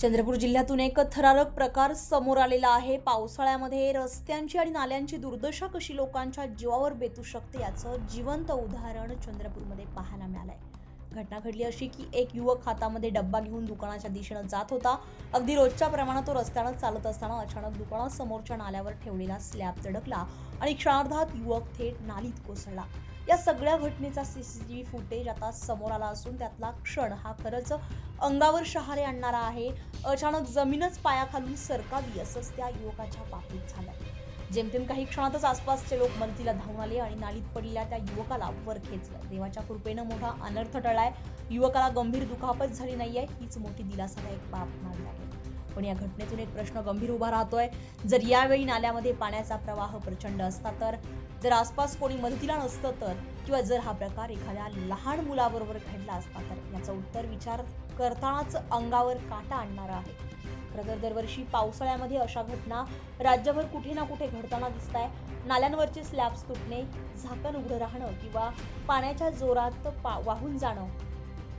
चंद्रपूर जिल्ह्यातून एक थरारक प्रकार समोर आलेला आहे. पावसाळ्यामध्ये रस्त्यांची आणि नाल्यांची दुर्दशा कशी लोकांच्या जीवावर बेतू शकते याचं जिवंत उदाहरण चंद्रपूरमध्ये पाहायला मिळालंय. घटना घडली अशी की एक युवक हातामध्ये डब्बा घेऊन दुकानाच्या दिशेनं जात होता. अगदी रोजच्या प्रमाणात तो रस्त्यानं चालत असताना अचानक दुकानासमोरच्या नाल्यावर ठेवलेला स्लॅब चढकला आणि क्षणार्धात युवक थेट नालीत कोसळला. या सगळ्या घटनेचा सी सी डी फुटेज आता समोर आला असून त्यातला क्षण हा खरंच अंगावर शहारे आणणारा आहे. अचानक जमीनच पायाखालून सरकावी असंच त्या युवकाच्या बाबतीत झालं जेमतेम काही क्षणातच आसपासचे लोक मदतीला धावून आले आणि नालीत पडलेल्या त्या युवकाला वर खेचलं. देवाच्या कृपेनं मोठा अनर्थ टळलाय. युवकाला गंभीर दुखापत झाली नाहीये. हीच मोठी दिलासादायक बाब मानली आहे पण या घटनेतून एक प्रश्न गंभीर उभा राहतोय. जर यावेळी नाल्यामध्ये पाण्याचा प्रवाह प्रचंड असता तर जर आसपास कोणी मदतीला नसतं तर किंवा जर हा प्रकार एखाद्या लहान मुलाबरोबर घडला असता तर याचं उत्तर विचार करतानाच अंगावर काटा आणणारा आहे. खरं तर दरवर्षी पावसाळ्यामध्ये अशा घटना राज्यभर कुठे ना कुठे घडताना दिसत आहे नाल्यांवरचे स्लॅब्स तुटणे झाकण उघडं राहणं किंवा पाण्याच्या जोरात पा वाहून जाणं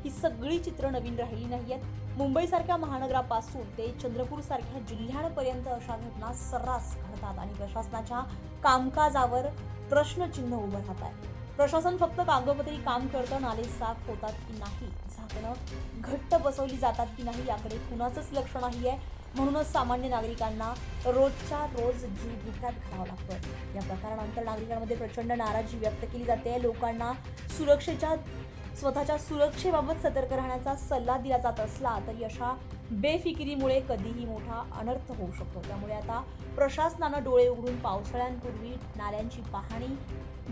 ही सगळी चित्र नवीन राहिली नाही आहेत मुंबईसारख्या महानगरापासून ते चंद्रपूर सारख्या जिल्ह्यांपर्यंत अशा घटना सर्रास घडतात आणि प्रशासनाच्या कामकाजावर प्रश्नचिन्ह उभं राहत आहे. प्रशासन फक्त कागदोपत्री काम करतं नाले साफ होतात की नाही झाकणं घट्ट बसवली जातात की नाही याकडे कुणाचंच लक्ष नाही आहे म्हणूनच सामान्य नागरिकांना रोजच्या रोज जीव धोक्यात घालावा लागतोय. या प्रकारानंतर नागरिकांमध्ये प्रचंड नाराजी व्यक्त केली जाते. लोकांना सुरक्षेच्या स्वतःच्या सुरक्षेबाबत सतर्क राहण्याचा सल्ला दिला जात असला तरी अशा बेफिकिरीमुळे कधीही मोठा अनर्थ होऊ शकतो. त्यामुळे आता प्रशासनानं डोळे उघडून पावसाळ्यांपूर्वी नाल्यांची पाहणी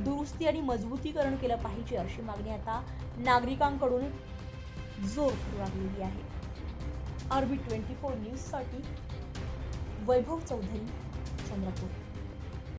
दुरुस्ती आणि मजबूतीकरण केलं पाहिजे अशी मागणी आता नागरिकांकडून जोर धरू लागलेली आहे. आरबी ट्वेंटी फोर न्यूजसाठी वैभव चौधरी चंद्रपूर.